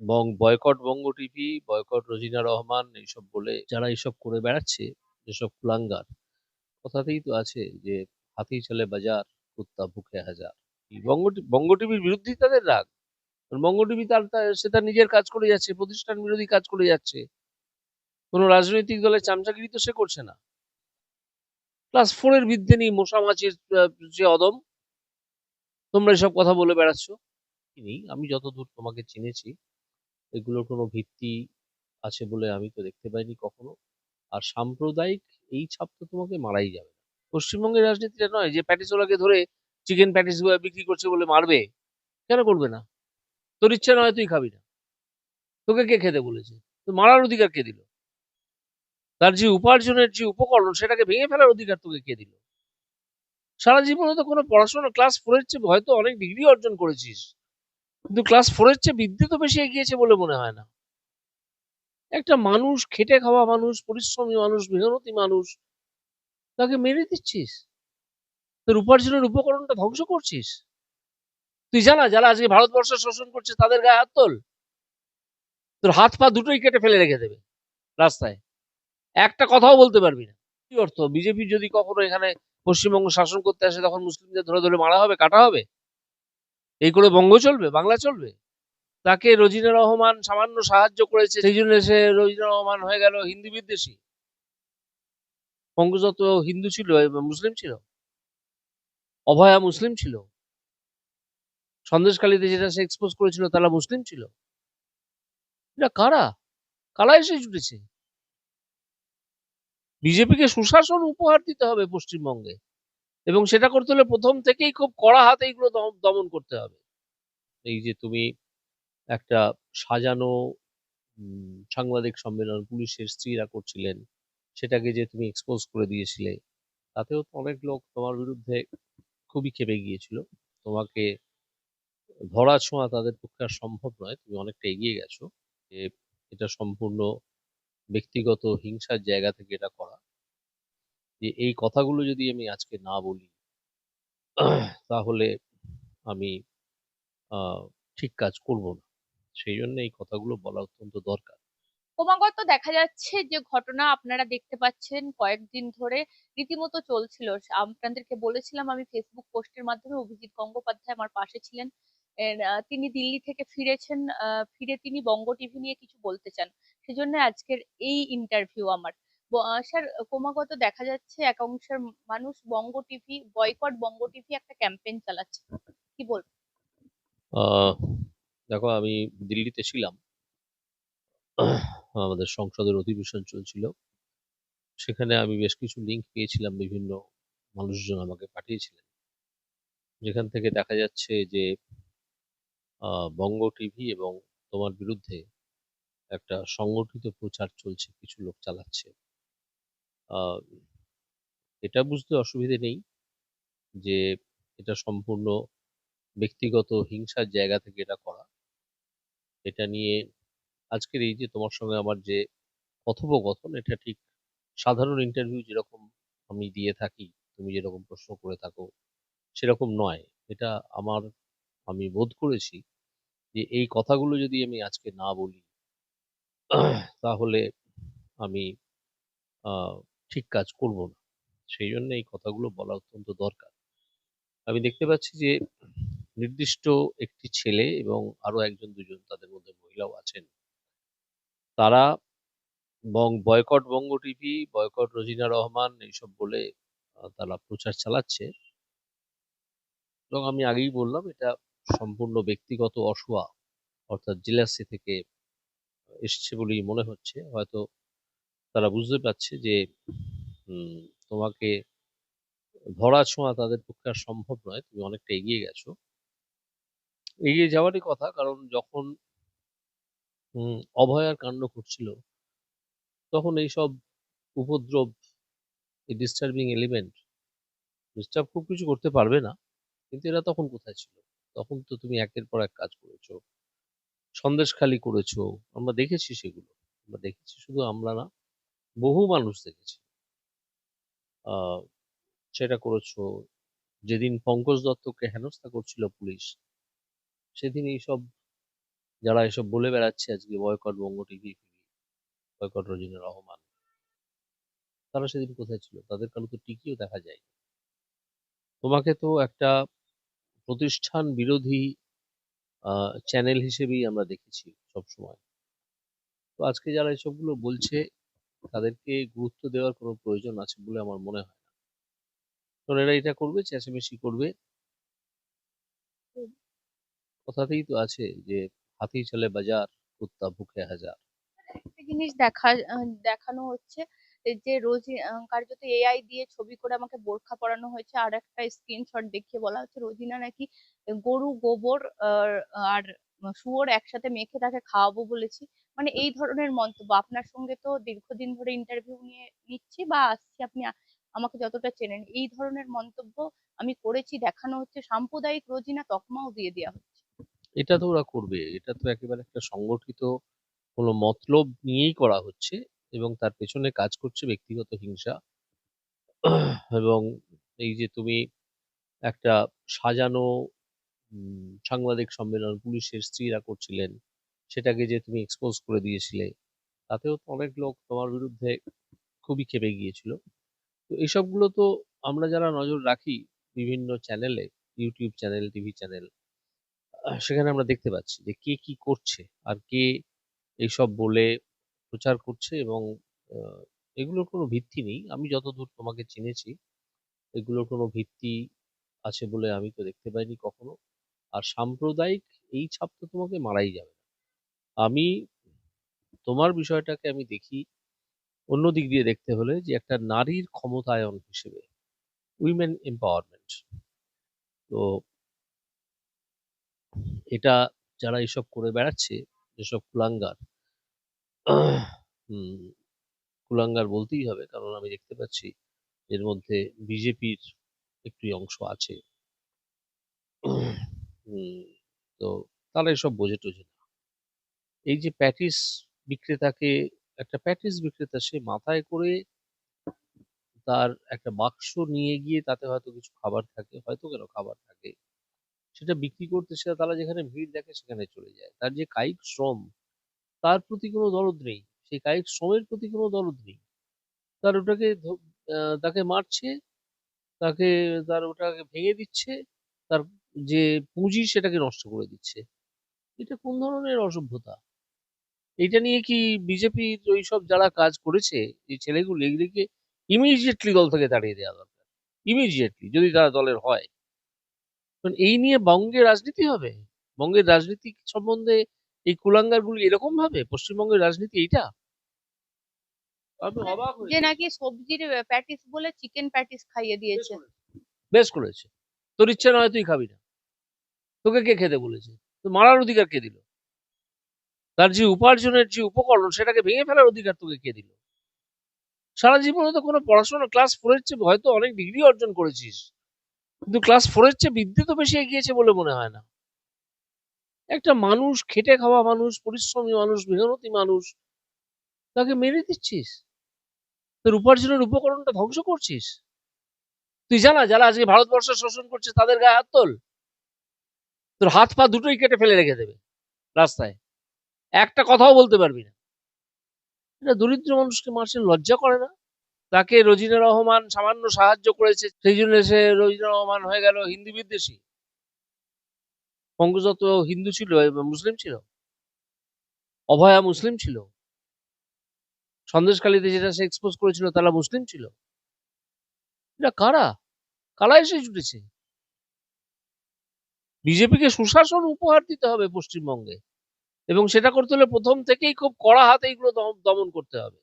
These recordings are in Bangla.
Bong boycott Banga TV, boycott Rozina Rahman এইসব বলে যারা এইসব করে বেড়াচ্ছে, যেসব কুলাঙ্গার, কথাতেই তো আছে যে হাতি চলে বাজার, কুত্তা ভুকে হাজার। বঙ্গ টিভির বিরুদ্ধেই তাদের রাগ। বঙ্গ টিভি তার সে তার নিজের কাজ করে যাচ্ছে, প্রতিষ্ঠান বিরোধী কাজ করে যাচ্ছে। কোন রাজনৈতিক দলের চামচাগিরি তো সে করছে না। ক্লাস 4 এর বিদ্যে নেই মশা মাছির যে অদম। তোমরা এসব কথা বলে বেড়াচ্ছ। আমি যতদূর তোমাকে চিনেছি, এগুলোর কোনো ভিত্তি আছে বলে আমি তো দেখতে পাইনি কখনো। আর সাম্প্রদায়িক এই ছাপ তো তোমাকে মারাই যাবে। পশ্চিমবঙ্গের রাজনীতিটা নয় যে প্যাটিসওয়ালাকে ধরে চিকেন প্যাটিস বিক্রি করছে বলে মারবে। কেন করবে না? তোর ইচ্ছা নয় তুই খাবি না। তোকে কে খেতে বলেছে? তো মারার অধিকার কে দিল? তার যে উপার্জনের যে উপকরণ সেটাকে ভেঙে ফেলার অধিকার তোকে কে দিল? সারা জীবনে তো কোনো পড়াশোনা ক্লাস 4 এর চেয়ে হয়তো অনেক ডিগ্রি অর্জন করেছিস। কিন্তু ক্লাস 4 এর চেয়ে বিদ্যে তো বেশি এগিয়েছে বলে মনে হয় না। একটা মানুষ খেটে খাওয়া মানুষ, পরিশ্রমী মানুষ, মেহনতি মানুষ, তাকে মেরে দিচ্ছিস। তোর উপার্জনের উপকরণটা ধ্বংস করছিস। তুই জানা যারা আজকে ভারতবর্ষ শোষণ করছে তাদের গায়ে হাত তোল। তোর হাত পা দুটোই কেটে ফেলে রেখে দেবে রাস্তায়। একটা কথাও বলতে পারবি না। কি অর্থ? বিজেপি যদি কখনো এখানে পশ্চিমবঙ্গ শাসন করতে আসে তখন মুসলিমদের ধরে, ধরে মারা হবে, কাটা হবে? এই করে বঙ্গ চলবে? বাংলা চলবে? তাকে রোজিনা রহমান সামান্য সাহায্য করেছে সেই জন্য সে রোজিনা রহমান হয়ে গেল হিন্দু বিদ্বেষী। পঙ্কজ দত্ত হিন্দু ছিল, মুসলিম ছিল। অভয়া মুসলিম ছিল। সন্দেশখালিতে যেটা সে এক্সপোজ করেছিল তারা মুসলিম ছিল। এরা কারা? কারা এসে জুটেছে? বিজেপিকে সুশাসন উপহার দিতে হবে পশ্চিমবঙ্গে এবং সেটা করতে হলে প্রথম থেকেই খুব কড়া হাতে এইগুলো দম দমন করতে হবে। এই যে তুমি একটা সাজানো সাংবাদিক সম্মেলন পুলিশের স্ত্রীরা করছিলেন, সেটাকে যে তুমি এক্সপোজ করে দিয়েছিলে, তাতেও অনেক লোক তোমার বিরুদ্ধে খুবই ক্ষেপে গিয়েছিল। তোমাকে ধরা-ছোঁয়া তাদের পক্ষে আর সম্ভব নয়। তুমি অনেকটা এগিয়ে গেছো। যে এটা সম্পূর্ণ ব্যক্তিগত হিংসার জায়গা থেকে এটা করা। যে এই কথাগুলো যদি আমি আজকে না বলি, তাহলে আমি ঠিক কাজ করব না। সেইজন্য এই কথাগুলো বলা অত্যন্ত দরকার। ক্রমাগত দেখা যাচ্ছে যে, ঘটনা আপনারা দেখতে পাচ্ছেন কয়েকদিন ধরে রীতিমতো চলছিল। আপনাদেরকে বলেছিলাম আমি ফেসবুক পোস্টের মাধ্যমে অভিজিৎ গঙ্গোপাধ্যায় আমার পাশে ছিলেন। তিনি দিল্লি থেকে ফিরেছেন। ফিরে তিনি বঙ্গ টিভি নিয়ে কিছু বলতে চান। সেজন্য আজকের এই ইন্টারভিউ আমার। স্যার ক্রমাগত দেখা যাচ্ছে এক অংশের মানুষ Banga TV boycott Banga TV একটা ক্যাম্পেইন চালাচ্ছে। কি? আ দেখো আমি দিল্লিতে ছিলাম। আমাদের সংসদের অধিবেশন চলছিল। সেখানে আমি বেশ কিছু লিঙ্ক পেয়েছিলাম বিভিন্ন মানুষজন আমাকে পাঠিয়েছিলেন। যেখান থেকে দেখা যাচ্ছে যে বঙ্গ টিভি এবং তোমার বিরুদ্ধে একটা সংগঠিত প্রচার চলছে, কিছু লোক চালাচ্ছে। এটা বুঝতে অসুবিধে নেই যে এটা সম্পূর্ণ ব্যক্তিগত হিংসার জায়গা থেকে এটা করা। এটা নিয়ে আজকের এই যে তোমার সঙ্গে আমার যে কথোপকথন এটা ঠিক সাধারণ ইন্টারভিউ যেরকম আমি দিয়ে থাকি, তুমি যেরকম প্রশ্ন করে থাকো, সেরকম নয়। এটা আমার আমি বোধ করেছি যে এই কথাগুলো যদি আমি আজকে না বলি তাহলে আমি ঠিক কাজ করব না। সেই জন্য এই কথাগুলো বলা অত্যন্ত দরকার। আমি দেখতে পাচ্ছি যে নির্দিষ্ট একটি ছেলে এবং আরও একজন দুজন তাদের মধ্যে মহিলাও আছেন। তারা Bong boycott Banga TV, boycott Rozina Rahman এইসব বলে তারা প্রচার চালাচ্ছে। এবং আমি আগেই বললাম এটা সম্পূর্ণ ব্যক্তিগত অসূয়া অর্থাৎ জেলাসি থেকে এসছে বলেই মনে হচ্ছে। হয়তো তারা বুঝতে পারছে যে তোমাকে ধরা-ছোঁয়া তাদের পক্ষে আর সম্ভব নয়। তুমি অনেকটা এগিয়ে গেছো। এগিয়ে যাওয়ারই কথা কারণ যখন অভয়ার কাণ্ড ঘটছিল তখন এইসব উপদ্রব এই ডিস্টার্বিং এলিমেন্ট ডিস্টার্ব খুব কিছু করতে পারবে না। কিন্তু এরা তখন কোথায় ছিল? তখন তো তুমি একের পর এক কাজ করেছ। সন্দেশখালি করেছ। আমরা দেখেছি সেগুলো। আমরা দেখেছি শুধু আমরা না, বহু মানুষ দেখেছে। সেটা করেছ। যেদিন পঙ্কজ দত্তকে হেনস্থা করছিল পুলিশ, সেদিন এইসব যারা এসব বলে বেড়াচ্ছে আজকে boycott Banga TV boycott Rozina Rahman তারা সেদিন কোথায় ছিল তাদের কারও তো টিকিও দেখা যায় তোমাকে তো একটা প্রতিষ্ঠান বিরোধী চ্যানেল হিসেবেই আমরা দেখেছি সবসময় তো আজকে যারা এসবগুলো বলছে তাদেরকে গুরুত্ব দেওয়ার কোনো প্রয়োজন আছে বলে আমার মনে হয় না। কারণ এরা এটা করবে চেঁচামেচি করবে। কথাতেই তো আছে যে হাতি চলে বাজার কুত্তা ভুকে হাজার। একটা জিনিস দেখা দেখানো হচ্ছে যে রোজি কার্যত এআই দিয়ে ছবি করে আমাকে বোরখা পরানো হয়েছে। আর একটা স্ক্রিনশট দেখিয়ে বলা হচ্ছে রোজিনা নাকি গরু গোবর আর আর শুয়োর একসাথে মেখে তাকে খাওয়াবো বলেছি। মানে এই ধরনের মন্তব্য। আপনার সঙ্গে তো দীর্ঘদিন ধরে ইন্টারভিউ নিয়ে নিচ্ছি বা আসছি আপনি আমাকে যতটা চেনেন। এই ধরনের মন্তব্য আমি করেছি, দেখানো হচ্ছে। সাম্প্রদায়িক রোজিনা তকমাও দিয়ে দেওয়া হচ্ছে। এটা তো ওরা করবে। এটা তো একেবারে একটা সংগঠিত কোনো মতলব নিয়েই করা হচ্ছে এবং তার পেছনে কাজ করছে ব্যক্তিগত হিংসা। এবং এই যে তুমি একটা সাজানো সাংবাদিক সম্মেলন, পুলিশের স্ত্রীরা করছিলেন সেটাকে যে তুমি এক্সপোজ করে দিয়েছিলে, তাতেও তো অনেক লোক তোমার বিরুদ্ধে খুবই খেপে গিয়েছিল। তো এসবগুলো তো আমরা যারা নজর রাখি বিভিন্ন চ্যানেলে ইউটিউব চ্যানেল টিভি চ্যানেল সেখানে আমরা দেখতে পাচ্ছি যে কে কি করছে আর কে এইসব বলে প্রচার করছে এবং এগুলোর কোনো ভিত্তি নেই। আমি যতদূর তোমাকে চিনেছি, এগুলোর কোনো ভিত্তি আছে বলে আমি তো দেখতে পাইনি কখনো। আর সাম্প্রদায়িক এই ছাপ তো তোমাকে মারাই যাবে। আমি তোমার বিষয়টাকে আমি দেখি অন্য দিক দিয়ে দেখতে হলে যে একটা নারীর ক্ষমতায়ন হিসেবে উইমেন এম্পাওয়ারমেন্ট তো এটা যারা এসব করে বেড়াচ্ছে, যেসব কুলাঙ্গার কুলাঙ্গার বলতেই হবে, কারণ আমি দেখতে পাচ্ছি এর মধ্যে বিজেপির একটি অংশ আছে। তো তারা এসব বোঝে টোঝে না। এই যে প্যাটিস বিক্রেতাকে, একটা প্যাটিস বিক্রেতা সে মাথায় করে তার একটা বাক্স নিয়ে গিয়ে তাতে হয়তো কিছু খাবার থাকে, হয়তো কেন খাবার থাকে, সেটা বিক্রি করতে সে তারা যেখানে ভিড় দেখে সেখানে চলে যায়। তার যে কায়িক শ্রম, তার প্রতি কোনো দরদ নেই, সেই কায়িক শ্রমের প্রতি কোনো দরদ নেই। তার ওটাকে তাকে মারছে, তাকে, তার ওটাকে ভেঙে দিচ্ছে, তার যে পুঁজি সেটাকে নষ্ট করে দিচ্ছে। এটা কোন ধরনের অসভ্যতা? এটা নিয়ে কি বিজেপির ওই সব যারা কাজ করেছে এই ছেলেগুলো এগুলিকে ইমিডিয়েটলি দল থেকে তাড়িয়ে দেওয়া দরকার। ইমিডিয়েটলি যদি তারা দলের হয়। কারণ এই নিয়ে বঙ্গের রাজনীতি হবে? বঙ্গের রাজনীতি সম্বন্ধে এই কুলাঙ্গারগুলি এরকম ভাবে? পশ্চিমবঙ্গের রাজনীতি এইটা? যে নাকি সবজির প্যাটিস বলে চিকেন প্যাটিস খাইয়ে দিয়েছে। বেশ করেছে। তোর ইচ্ছে নয় তুই খাবি না। তোকে কে খেতে বলেছে? তো মারার অধিকার কে দিল? তার যে উপার্জনের যে উপকরণ, সেটাকে ভেঙে ফেলার অধিকার তোকে কে দিল? সারা জীবনে তো কোনো পড়াশোনা ক্লাস ফোরের চেয়ে হয়তো অনেক ডিগ্রি অর্জন করেছিস। কিন্তু ক্লাস ফোরের চেয়ে বিদ্যে তো বেশি এগিয়েছে বলে মনে হয় না। একটা মানুষ, খেটে খাওয়া মানুষ, পরিশ্রমী মানুষ, মেহনতি মানুষ, তাকে মেরে দিচ্ছিস? তোর উপার্জনের উপকরণটা ধ্বংস করছিস? তুই জানা, যারা আজকে ভারতবর্ষ শোষণ করছে, তাদের গায়ে হাত তোল। তোর হাত পা দুটোই কেটে ফেলে রেখে দেবে, রাস্তায়। একটা কথাও বলতে পারবি না। এটা দরিদ্র মানুষকে মারছে লজ্জা করে না? তাকে রোজিনা রহমান সামান্য সাহায্য করেছে, সেই জন্য সে রোজিনা রহমান হয়ে গেল হিন্দু বিদ্বেষী। পঙ্কজ তো হিন্দু ছিল মুসলিম ছিল? অভয়া মুসলিম ছিল? সন্দেশখালীতে যেটা সে এক্সপোজ করেছিল, তারা মুসলিম ছিল? এটা কারা? কারা এসে জুটেছে? বিজেপিকে সুশাসন উপহার দিতে হবে পশ্চিমবঙ্গে। এবং সেটা করতে হলে প্রথম থেকেই খুব কড়া হাতে এইগুলো দম- দমন করতে হবে।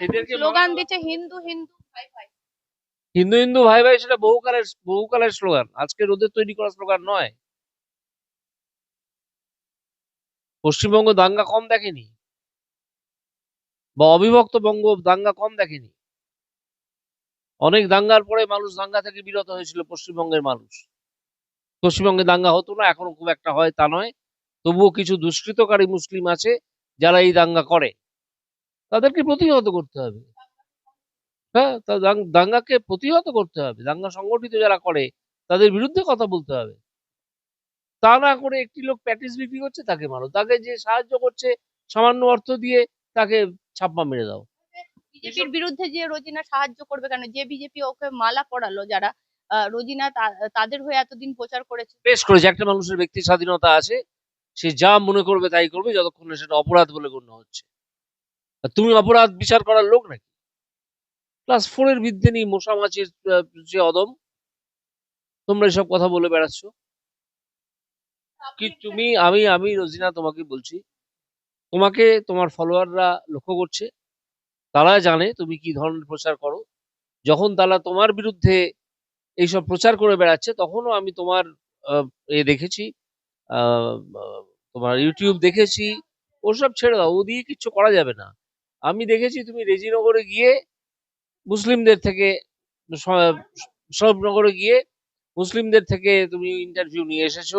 এদেরকে স্লোগান দিচ্ছে হিন্দু হিন্দু ভাই ভাই। হিন্দু হিন্দু ভাই ভাই সেটা বহুকালের বহুকালের স্লোগান। আজকে রোদের তৈরি করা স্লোগান নয়। পশ্চিমবঙ্গ দাঙ্গা কম দেখেনি। বা অবিভক্ত বঙ্গ দাঙ্গা কম দেখেনি। অনেক দাঙ্গার পরে মানুষ দাঙ্গা থেকে বিরত হয়েছিল পশ্চিমবঙ্গের মানুষ। পশ্চিমবঙ্গে দাঙ্গা হতো না এখনও খুব একটা হয় তা নয়। তবুও কিছু দুষ্কৃতকারী মুসলিম আছে যারা এই দাঙ্গা করে। তাদেরকে প্রতিহত করতে হবে। হ্যাঁ তা দাঙ্গাকে প্রতিহত করতে হবে। দাঙ্গা সংগঠিত যারা করে তাদের বিরুদ্ধে কথা বলতে হবে। তা না করে একটি লোক প্যাটিস বিক্রি করছে তাকে মারো। তাকে যে সাহায্য করছে সামান্য অর্থ দিয়ে তাকে ছাপ্পা মেরে দাও। বিজেপির বিরুদ্ধে যে রোজিনা সাহায্য করবে কেন? যে বিজেপি ওকে মালা পরালো যারা রোজিনা তাদের হয়ে এতদিন প্রচার করেছে। বেশ করেছে। একটা মানুষের ব্যক্তি স্বাধীনতা আছে। সে যা মনে করবে তাই করবে, যতক্ষণ না সেটা অপরাধ বলে গণ্য হচ্ছে। তুমি অপরাধ বিচার করার লোক নাকি? ক্লাস ফোর এর বিদ্যে নেই, মশা মাছির যে অদম। তোমরা এসব কথা বলে বেড়াচ্ছ। কি তুমি, আমি আমি রোজিনা তোমাকে বলছি, তোমাকে, তোমার ফলোয়াররা লক্ষ্য করছে। তারা জানে তুমি কি ধরনের প্রচার করো। যখন তারা তোমার বিরুদ্ধে এইসব প্রচার করে বেড়াচ্ছে, তখনও আমি তোমার এ দেখেছি তোমার ইউটিউব দেখেছি, ওসব ছেড়ে দাও ও দিয়ে কিচ্ছু করা যাবে না। আমি দেখেছি তুমি রেজিনগরে গিয়ে মুসলিমদের থেকে স- সরবনগরে গিয়ে মুসলিমদের থেকে তুমি ইন্টারভিউ নিয়ে এসেছ।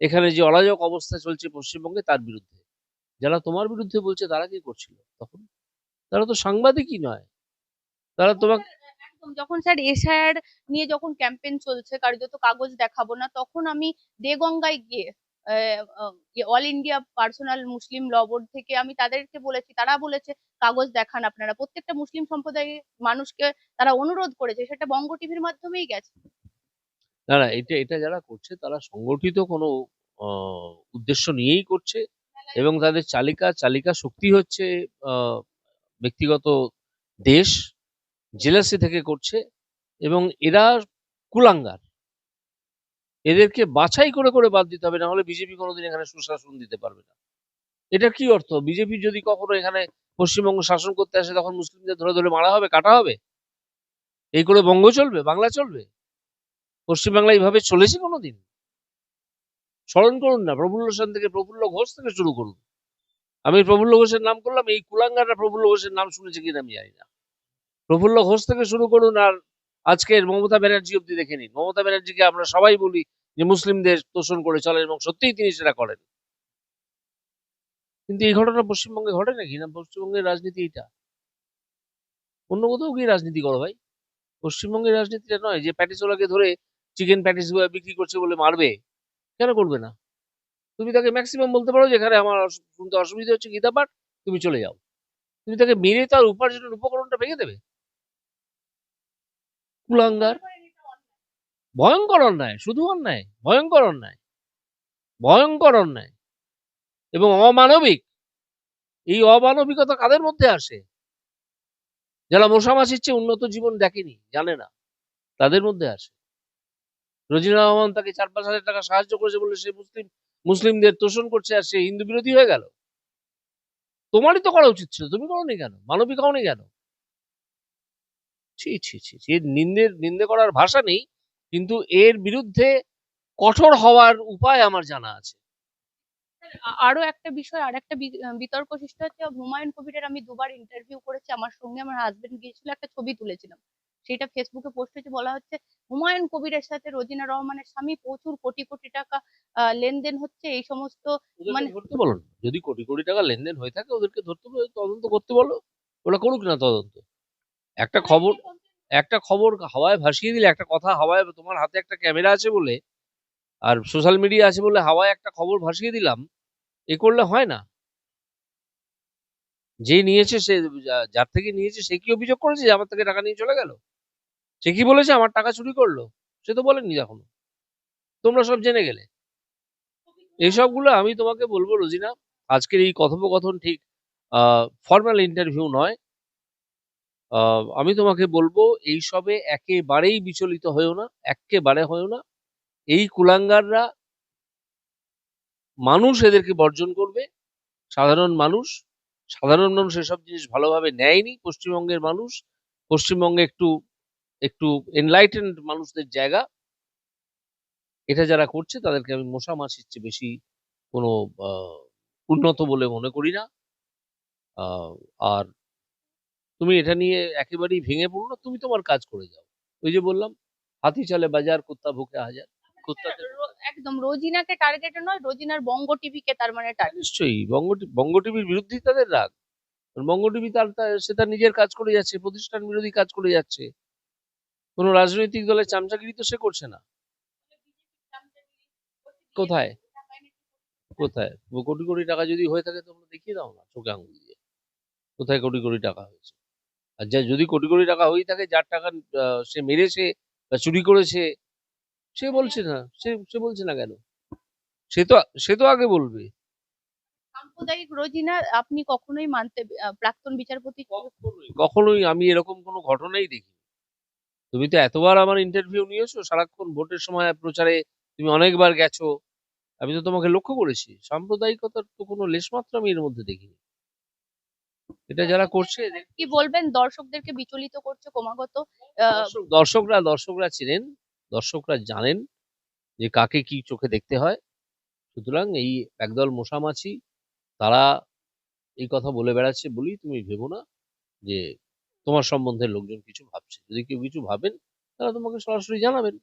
এখানে যে অরাজক অবস্থা চলছে পশ্চিমবঙ্গে তার বিরুদ্ধে। যারা তোমার বিরুদ্ধে বলছে, তারা কি করছিল তখন? তারা তো সাংবাদিকই নয়। তারা তোমাকে যখন স্যার এসআইআর নিয়ে যখন ক্যাম্পেইন চলছে কার্যত কাগজ দেখাবো না, তখন আমি দেগঙ্গায় গিয়ে all India personal Muslim law board থেকে আমি তাদেরকে বলেছি, তারা বলেছে, কাগজ দেখান আপনারা। প্রত্যেকটা মুসলিম সম্প্রদায়ের মানুষকে তারা অনুরোধ করেছে, সেটা বঙ্গ টিভির মাধ্যমেই গেছে। না না, এটা এটা যারা করছে, তারা সংগঠিত কোনো উদ্দেশ্য নিয়েই করছে এবং তাদের চালিকা চালিকা শক্তি হচ্ছে ব্যক্তিগত দেশ, জেলাসি থেকে করছে এবং এরা কুলাঙ্গার। এদেরকে বাছাই করে করে বাদ দিতে হবে না হলে বিজেপি কোনোদিন এখানে সুশাসন দিতে পারবে না। এটা কি অর্থ? বিজেপি যদি কখনো এখানে পশ্চিমবঙ্গ শাসন করতে আসে, তখন মুসলিমদের ধরে ধরে মারা হবে, কাটা হবে? এই করে বঙ্গ চলবে? বাংলা চলবে? পশ্চিমবাংলা এইভাবে চলেছে কোনোদিন? স্মরণ করুন না, প্রফুল্ল সেন থেকে প্রফুল্ল ঘোষ থেকে শুরু করুন। আমি প্রফুল্ল ঘোষের নাম করলাম, এই কুলাঙ্গাররা প্রফুল্ল ঘোষের নাম শুনেছে কিনা আমি জানি না। প্রফুল্ল ঘোষ থেকে শুরু করুন আর আজকের মমতা ব্যানার্জি অব্দি দেখে নিন। মমতা ব্যানার্জিকে আমরা সবাই বলি যে মুসলিমদের তোষণ করে চলেন এবং সত্যিই তিনি সেটা করেন। কিন্তু এই ঘটনা পশ্চিমবঙ্গে ঘটে নাকি? না, পশ্চিমবঙ্গের রাজনীতি এটা অন্য কোথাও গিয়ে রাজনীতি করো ভাই। পশ্চিমবঙ্গের রাজনীতিটা নয় যে প্যাটিসওয়ালাকে ধরে চিকেন প্যাটিস বিক্রি করছে বলে মারবে। কেন করবে না? তুমি তাকে ম্যাক্সিমাম বলতে পারো যেখানে আমার শুনতে অসুবিধা হচ্ছে গীতা পাঠ তুমি চলে যাও। তুমি তাকে মেরে তার উপার্জনের উপকরণটা ভেঙে দেবে? কুলাঙ্গার? ভয়ঙ্কর অন্যায়, শুধু অন্যায়, ভয়ঙ্কর অন্যায় ভয়ঙ্কর অন্যায়। এবং অমানবিক, এই অমানবিকতা কাদের মধ্যে আসে? যারা মশা মাছির চেয়ে উন্নত জীবন দেখেনি, জানে না, তাদের মধ্যে আসে। রোজিনা রহমান তাকে চার পাঁচ হাজার টাকা সাহায্য করেছে বলে সে মুসলিম, মুসলিমদের তোষণ করছে আর সে হিন্দু বিরোধী হয়ে গেল। তোমারই তো করা উচিত ছিল, তুমি করোনি কেন? মানবিক হওনি কেন? ছি ছি ছি ছি। এর নিন্দের নিন্দে করার ভাষা নেই কিন্তু এর বিরুদ্ধে কঠোর হওয়ার উপায় আমার জানা আছে। আরও একটা বিষয় আর একটা বিতর্ক সৃষ্টি হচ্ছে হুমায়ুন কবিরের আমি দুবার ইন্টারভিউ করেছি আমার সঙ্গে আমার হাজবেন্ড গিয়েছিল একটা ছবি তুলেছিলাম। সেটা ফেসবুকে পোস্ট হয়েছে বলা হচ্ছে হুমায়ুন কবিরের সাথে রোজিনা রহমানের স্বামী প্রচুর কোটি কোটি টাকা লেনদেন হচ্ছে এই সমস্ত মানে- ধরতে বলো যদি কোটি কোটি টাকা লেনদেন হয়ে থাকে ওদেরকে ধরতে বলো, তদন্ত করতে বলো ওরা করুক না তদন্ত। একটা খবর একটা খবর হাওয়ায় ভাসিয়ে দিলে একটা কথা হাওয়ায় তোমার হাতে একটা ক্যামেরা আছে বলে আর সোশ্যাল মিডিয়া আছে বলে হাওয়ায় একটা খবর ভাসিয়ে দিলাম এ করলে হয় না। যে নিয়েছে সে যা- যার থেকে নিয়েছে সে কি অভিযোগ করেছে যে আমার থেকে টাকা নিয়ে চলে গেল? সে কি বলেছে আমার টাকা চুরি করল? সে তো বলেনি এখনও। তোমরা সব জেনে গেলে। এইসবগুলো আমি তোমাকে বলব রোজিনা আজকের এই কথোপকথন ঠিক ফর্মাল ইন্টারভিউ নয়। আমি তোমাকে বলব, এইসবে একেবারেই বিচলিত হয়েও না একেবারে হয়েও না। এই কুলাঙ্গাররা মানুষ এদেরকে বর্জন করবে, সাধারণ মানুষ। সাধারণ মানুষ এসব জিনিস ভালোভাবে নেয়নি, পশ্চিমবঙ্গের মানুষ। পশ্চিমবঙ্গে একটু একটু এনলাইটেন্ড মানুষদের জায়গা। এটা যারা করছে, তাদেরকে আমি মশা মাসির চেয়ে বেশি কোনো উন্নত বলে মনে করি না। আর তুমি এটা নিয়ে একেবারেই ভেঙে পড়ো না তুমি তোমার কাজ করে যাও। ওই যে বললাম হাতি চলে বাজার কুত্তা ভুকে হাজার। কুত্তা একদম রোজিনাকে টার্গেটে নয় রোজিনার বঙ্গ টিভিকে তার মানে নিশ্চয়ই বঙ্গ বঙ্গ টিভির বিরুদ্ধেই তাদের রাগ। বঙ্গ টিভি তার- সে তার নিজের কাজ করে যাচ্ছে প্রতিষ্ঠান বিরোধী কাজ করে যাচ্ছে। কোনো রাজনৈতিক দলের চামচাগিরি তো সে করছে না। কোথায়? কোথায়? কোটি কোটি টাকা যদি হয়ে থাকে তোমরা দেখিয়ে দাও না চোখে আঙুল দিয়ে। কোথায় কোটি কোটি টাকা হয়েছে? আর যা যদি কোটি কোটি টাকা হয়ে থাকে যার টাকা সে মেরেছে বা চুরি করেছে সে বলছে না সে সে বলছে না কেন? সে তো সে তো আগে বলবে। সাম্প্রদায়িক রোজিনা আপনি কখনোই মানতে প্রাক্তন বিচারপতি কখনোই কখনোই আমি এরকম কোনো ঘটনাই দেখি তুমি তো এতবার আমার ইন্টারভিউ নিয়েছো সারাক্ষণ ভোটের সময় প্রচারে তুমি অনেকবার গেছো। আমি তো তোমাকে লক্ষ্য করেছি। সাম্প্রদায়িকতার তো কোনো লেশমাত্র আমি এর মধ্যে দেখিনি। এটা যারা করছে কি বলবেন? দর্শকদেরকে বিচলিত করছে ক্রমাগত দর্শকরা দর্শকরা চেনেন দর্শকরা জানেন যে কাকে কি চোখে দেখতে হয়। সুতরাং এই একদল মশামাছি তারা এই কথা বলে বেড়াচ্ছে বলেই তুমি ভেবো না যে তোমার সম্বন্ধে লোকজন কিছু ভাবছে। যদি কেউ কিছু ভাবেন তারা তোমাকে সরাসরি জানাবেন।